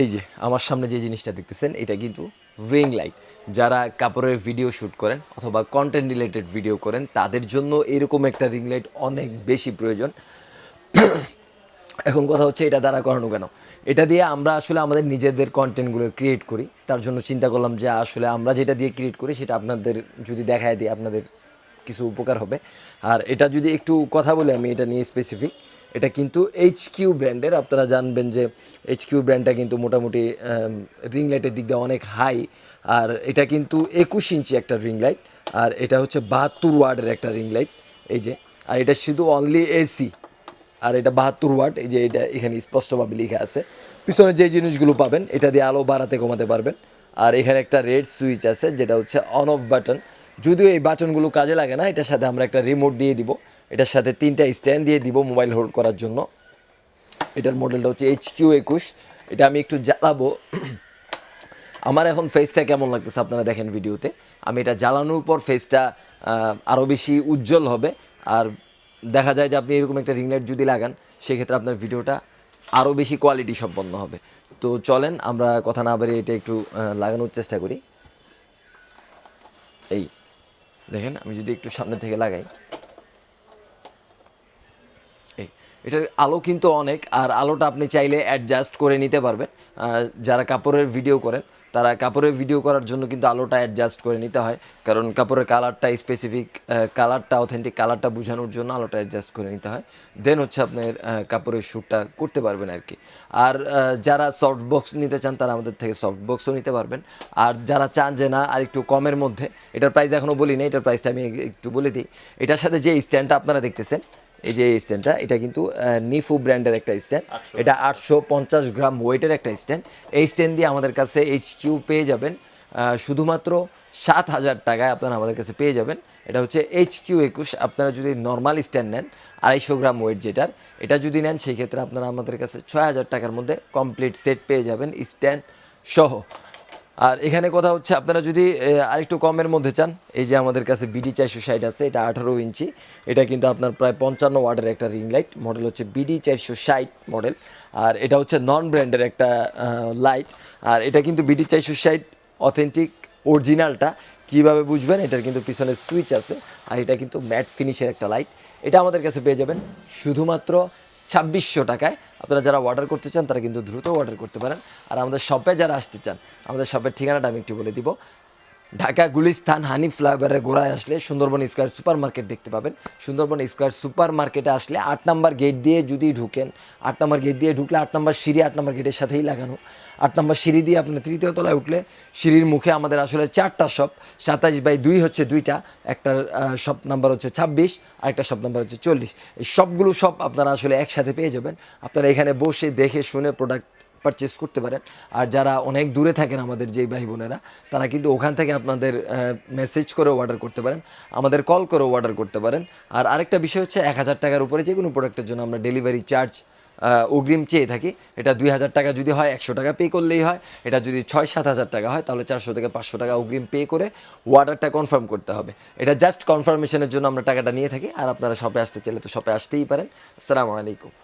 এই যে, আমার সামনে যে জিনিসটা দেখতেছেন, এটা কিন্তু রিং লাইট যারা কাপড়ের ভিডিও শ্যুট করেন অথবা কন্টেন্ট রিলেটেড ভিডিও করেন, তাদের জন্য এরকম একটা রিং লাইট অনেক বেশি প্রয়োজন। এখন কথা হচ্ছে, এটা দ্বারা করানো কেন? এটা দিয়ে আমরা আসলে আমাদের নিজেদের কন্টেন্টগুলো ক্রিয়েট করি। তার জন্য চিন্তা করলাম যে, আসলে আমরা যেটা দিয়ে ক্রিয়েট করি, সেটা আপনাদের যদি দেখায় দিই, আপনাদের কিছু উপকার হবে। আর এটা যদি একটু কথা বলে আমি, এটা নিয়ে স্পেসিফিক এটা কিন্তু এইচ কিউ ব্র্যান্ডের আপনারা জানবেন যে এইচ কিউ ব্র্যান্ডটা কিন্তু মোটামুটি রিং লাইটের দিক দিয়ে অনেক হাই আর এটা কিন্তু একুশ ইঞ্চি একটা রিং লাইট আর এটা হচ্ছে বাহাত্তর ওয়ার্ডের একটা রিং লাইট এই যে, আর এটা শুধু অনলি এসি আর এটা বাহাত্তর ওয়াট এই যে এটা এখানে স্পষ্টভাবে লেখা আছে। পিছনে যে জিনিসগুলো পাবেন, এটা দিয়ে আলো বাড়াতে কমাতে পারবেন। আর এখানে একটা রেড সুইচ আছে, যেটা হচ্ছে অন অফ বাটন যদিও এই বাটনগুলো কাজে লাগে না, এটার সাথে আমরা একটা রিমোট দিয়ে দিব। এটার সাথে তিনটা স্ট্যান্ড দিয়ে দিব মোবাইল হোল্ড করার জন্য। এটার মডেলটা হচ্ছে এইচ কিউ একুশ। এটা আমি একটু জ্বালাবো। আমার এখন ফেসটা কেমন লাগতেছে আপনারা দেখেন ভিডিওতে। আমি এটা জ্বালানোর পর ফেসটা আরও বেশি উজ্জ্বল হবে। আর দেখা যায় যে আপনি এরকম একটা রিং লাইট যদি লাগান, সেক্ষেত্রে আপনার ভিডিওটা আরও বেশি কোয়ালিটি সম্পন্ন হবে। তো চলেন, আমরা কথা না বাড়িয়ে এটা একটু লাগানোর চেষ্টা করি। এই, দেখেন, আমি যদি একটু সামনে থেকে লাগাই এই এটার আলো কিন্তু অনেক, আর আলোটা আপনি চাইলে অ্যাডজাস্ট করে নিতে পারবেন। যারা কাপড়ের ভিডিও করেন, তারা কাপড়ের ভিডিও করার জন্য কিন্তু আলোটা অ্যাডজাস্ট করে নিতে হয়। কারণ কাপড়ের কালারটা স্পেসিফিক কালারটা অথেন্টিক কালারটা বোঝানোর জন্য আলোটা অ্যাডজাস্ট করে নিতে হয়। দেন হচ্ছে আপনার কাপড়ের শ্যুটটা করতে পারবেন আর কি। আর যারা সফট বক্স নিতে চান, তারা আমাদের থেকে সফট বক্সও নিতে পারবেন। আর যারা চান যে না, আর একটু কমের মধ্যে, এটার প্রাইস এখনও বলি না এটার প্রাইসটা আমি একটু বলে দিই। এটার সাথে যে স্ট্যান্ডটা আপনারা দেখতেছেন এই যে স্ট্যান্ডটা এটা কিন্তু নিফু ব্র্যান্ডের একটা স্ট্যান্ড। এটা আটশো পঞ্চাশ গ্রাম ওয়েটের একটা স্ট্যান্ড। এই স্ট্যান্ড দিয়ে আমাদের কাছে এইচ কিউ পেয়ে যাবেন শুধুমাত্র সাত হাজার টাকায় আপনারা আমাদের কাছে পেয়ে যাবেন। এটা হচ্ছে এইচ কিউ একুশ। আপনারা যদি নর্মাল স্ট্যান্ড নেন আড়াইশো গ্রাম ওয়েট যেটার এটা যদি নেন সেই ক্ষেত্রে আপনারা আমাদের কাছে ছয় হাজার টাকার মধ্যে কমপ্লিট সেট পেয়ে যাবেন স্ট্যান্ড সহ। আর এখানে কথা হচ্ছে, আপনারা যদি আরেকটু কমের মধ্যে চান, এই যে আমাদের কাছে বিডি চারশো ষাট আছে, এটা আঠারো ইঞ্চি, এটা কিন্তু আপনার প্রায় পঞ্চান্ন ওয়াটের একটা রিং লাইট মডেল হচ্ছে বিডি চারশো ষাট মডেল আর এটা হচ্ছে নন ব্র্যান্ডের একটা লাইট আর এটা কিন্তু বিডি চারশো ষাট অথেন্টিক অরিজিনালটা কীভাবে বুঝবেন, এটার কিন্তু পিছনে সুইচ আছে, আর এটা কিন্তু ম্যাট ফিনিশের একটা লাইট এটা আমাদের কাছে পেয়ে যাবেন, শুধুমাত্র ছাব্বিশশো টাকায়। আপনারা যারা অর্ডার করতে চান, তারা কিন্তু দ্রুত অর্ডার করতে পারেন। আর আমাদের শপে যারা আসতে চান, আমাদের শপের ঠিকানাটা আমি একটু বলে দিব। ঢাকা গুলিস্তান হানি ফ্লাইওভারের গোড়ায় আসলে সুন্দরবন স্কোয়ার সুপার মার্কেট দেখতে পাবেন। সুন্দরবন স্কোয়ার সুপার মার্কেটে আসলে আট নম্বর গেট দিয়ে যদি ঢুকেন, আট নম্বর গেট দিয়ে ঢুকলে আট নম্বর সিঁড়ি, আট নম্বর গেটের সাথেই লাগানো। আট নম্বর সিঁড়ি দিয়ে আপনার তৃতীয় তলায় উঠলে সিঁড়ির মুখে আমাদের আসলে চারটা শপ সাতাইশ বাই দুই হচ্ছে দুইটা একটা শপ নাম্বার হচ্ছে ছাব্বিশ আর একটা শপ নাম্বার হচ্ছে চল্লিশ। এই সবগুলো শপ আপনারা আসলে একসাথে পেয়ে যাবেন। আপনারা এখানে বসে দেখে শুনে প্রোডাক্ট পারচেস করতে পারেন। আর যারা অনেক দূরে থাকেন আমাদের যেই ভাই বোনেরা, তারা কিন্তু ওখান থেকে আপনাদের মেসেজ করে অর্ডার করতে পারেন, আমাদের কল করে অর্ডার করতে পারেন। আর আরেকটা বিষয় হচ্ছে এক হাজার টাকার উপরে যে কোনো প্রোডাক্টের জন্য আমরা ডেলিভারি চার্জ অগ্রিম চেয়ে থাকি। এটা দুই হাজার টাকা যদি হয়, একশো টাকা পে করলেই হয়। এটা যদি ছয় সাত হাজার টাকা হয়, তাহলে চারশো থেকে পাঁচশো টাকা অগ্রিম পে করে অর্ডারটা কনফার্ম করতে হবে। এটা জাস্ট কনফার্মেশনের জন্য আমরা টাকাটা নিয়ে থাকি। আর আপনারা শপে আসতে চাইলে তো শপে আসতেই পারেন। আসসালামু আলাইকুম।